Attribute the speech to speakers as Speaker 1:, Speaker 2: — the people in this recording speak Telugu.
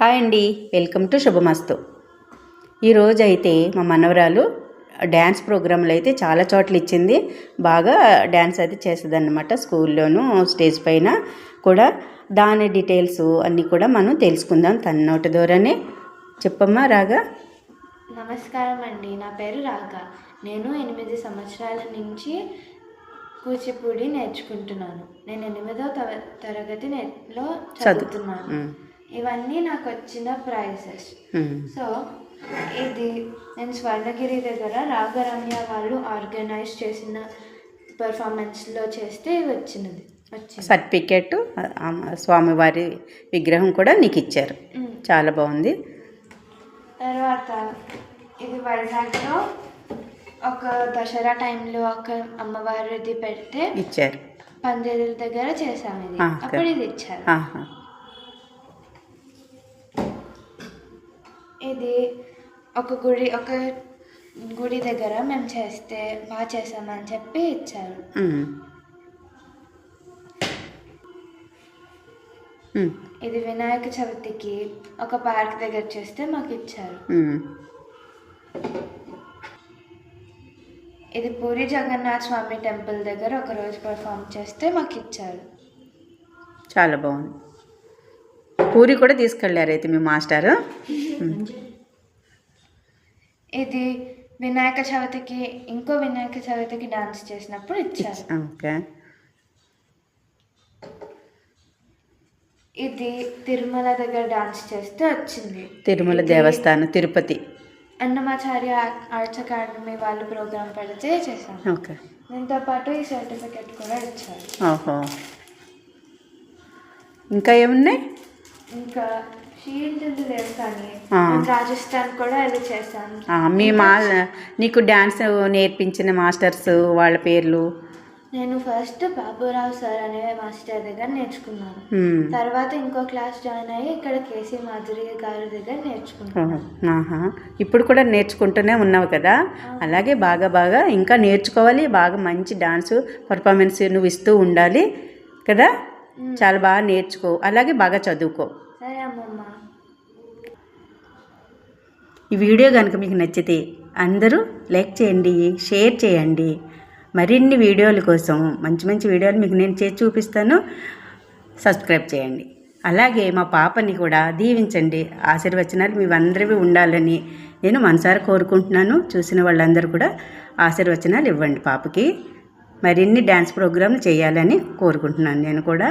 Speaker 1: హాయ్ అండి. వెల్కమ్ టు శుభమస్తు. ఈరోజు అయితే మా మనవరాలు డ్యాన్స్ ప్రోగ్రాంలు అయితే చాలా చోట్ల ఇచ్చింది. బాగా డ్యాన్స్ అయితే చేస్తుంది అనమాట స్కూల్లోనూ స్టేజ్ పైన కూడా. దాని డీటెయిల్స్ అన్నీ కూడా మనం తెలుసుకుందాం తన నోటి ద్వారానే. చెప్పమ్మా రాగా.
Speaker 2: నమస్కారం అండి. నా పేరు రాగ. నేను ఎనిమిది సంవత్సరాల నుంచి కూచిపూడి నేర్చుకుంటున్నాను. నేను ఎనిమిదో తవ- తరగతి నే- లో చదువుతున్నాను. ఇవన్నీ నాకు వచ్చిన ప్రైజెస్ సో ఇది నేను స్వర్ణగిరి దగ్గర రాగరమ్య వాళ్ళు ఆర్గనైజ్ చేసిన పర్ఫార్మెన్స్లో చేస్తే వచ్చినది.
Speaker 1: సర్టిఫికెట్ స్వామివారి విగ్రహం కూడా నీకు ఇచ్చారు.
Speaker 2: ఉమ్.
Speaker 1: చాలా బాగుంది.
Speaker 2: తర్వాత ఇది వైజాగ్లో ఒక దసరా టైంలో ఒక అమ్మవారిది పెడితే
Speaker 1: ఇచ్చారు.
Speaker 2: పందిరుల దగ్గర చేసాము అప్పుడు ఇది ఇచ్చారు. ఇది ఒక గుడి ఒక గుడి దగ్గర మేము చేస్తే బాగా చేసామని చెప్పి ఇచ్చారు. ఇది వినాయక చవితికి ఒక పార్క్ దగ్గర చేస్తే మాకు ఇచ్చారు. ఇది పూరి జగన్నాథ్ స్వామి టెంపుల్ దగ్గర ఒక రోజు పర్ఫామ్ చేస్తే మాకు ఇచ్చారు.
Speaker 1: చాలా బాగుంది. పూరి కూడా తీసుకెళ్ళారు అయితే మీ మాస్టారు?
Speaker 2: ఇది వినాయక చవితికి ఇంకో వినాయక చవితికి డాన్స్ చేసినప్పుడు ఇచ్చారు.
Speaker 1: ఓకే.
Speaker 2: ఇది తిరుమల దగ్గర డాన్స్ చేస్తే వచ్చింది.
Speaker 1: తిరుమల దేవస్థానం తిరుపతి.
Speaker 2: అన్నమాచార్య ఆర్ట్స్ అకాడమీ వాళ్ళు ప్రోగ్రామ్ పెడితే చేశాను.
Speaker 1: ఓకే.
Speaker 2: దీంతో పాటు ఈ సర్టిఫికెట్ కూడా ఇచ్చారు.
Speaker 1: ఓహో. ఇంకా ఏమున్నాయి?
Speaker 2: ఇంకా రాజస్థాన్ కూడా వెళ్ళి చేశాను.
Speaker 1: మీ మా నీకు డ్యాన్స్ నేర్పించిన మాస్టర్స్ వాళ్ళ పేర్లు?
Speaker 2: నేను ఫస్ట్ బాబురావు సార్ అనే మాస్టర్ దగ్గర నేర్చుకున్నాను. తర్వాత ఇంకో క్లాస్ జాయిన్ అయ్యి ఇక్కడ కేసీ మాధురి గారి దగ్గర నేర్చుకున్నాను.
Speaker 1: ఇప్పుడు కూడా నేర్చుకుంటూనే ఉన్నావు కదా? అలాగే బాగా బాగా ఇంకా నేర్చుకోవాలి బాగా మంచి డాన్స్ పర్ఫార్మెన్స్ నువ్వు ఇస్తూ ఉండాలి కదా? చాలా బాగా నేర్చుకో అలాగే బాగా చదువుకో. ఈ వీడియో కనుక మీకు నచ్చితే అందరూ లైక్ చేయండి షేర్ చేయండి. మరిన్ని వీడియోల కోసం మంచి మంచి వీడియోలు మీకు నేను చేసి చూపిస్తాను. సబ్స్క్రైబ్ చేయండి. అలాగే మా పాపని కూడా దీవించండి. ఆశీర్వచనాలు మీవందరివి ఉండాలని నేను మనసారా కోరుకుంటున్నాను. చూసిన వాళ్ళందరూ కూడా ఆశీర్వచనాలు ఇవ్వండి పాపకి. మరిన్ని డ్యాన్స్ ప్రోగ్రాంలు చేయాలని కోరుకుంటున్నాను నేను కూడా.